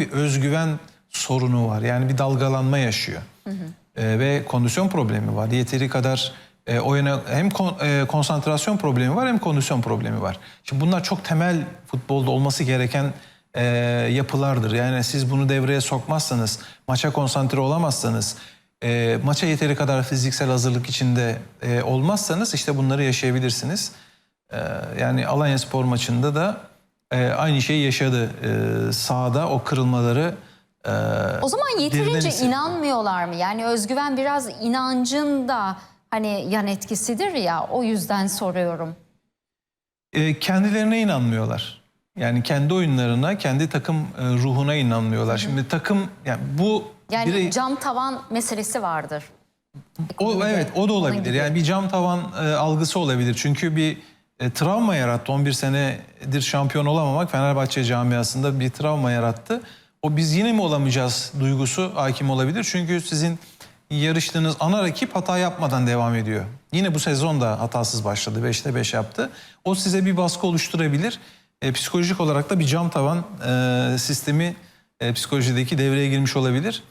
bir özgüven sorunu var. Yani bir dalgalanma yaşıyor. Ee, ve kondisyon problemi var. Yeteri kadar e, oyuna hem kon- e, konsantrasyon problemi var hem kondisyon problemi var. Şimdi bunlar çok temel futbolda olması gereken e, yapılardır. Yani siz bunu devreye sokmazsanız, maça konsantre olamazsanız, e, maça yeteri kadar fiziksel hazırlık içinde e, olmazsanız işte bunları yaşayabilirsiniz. E, yani Alanya Spor maçında da e, aynı şeyi yaşadı. E, sahada o kırılmaları e, O zaman yeterince inanmıyorlar mı? Yani özgüven biraz inancın da hani yan etkisidir ya o yüzden soruyorum. E, kendilerine inanmıyorlar. Yani kendi oyunlarına, kendi takım e, ruhuna inanmıyorlar. Şimdi takım yani bu Yani biri- cam tavan meselesi vardır. o evet o da Onun olabilir. gibi. Yani bir cam tavan e, algısı olabilir. Çünkü bir e, travma yarattı. 11 senedir şampiyon olamamak Fenerbahçe camiasında bir travma yarattı. O biz yine mi olamayacağız duygusu hakim olabilir. Çünkü sizin yarıştığınız ana rakip hata yapmadan devam ediyor. Yine bu sezon da hatasız başladı. 5'te 5 yaptı. O size bir baskı oluşturabilir. E, psikolojik olarak da bir cam tavan e, sistemi e, psikolojideki devreye girmiş olabilir.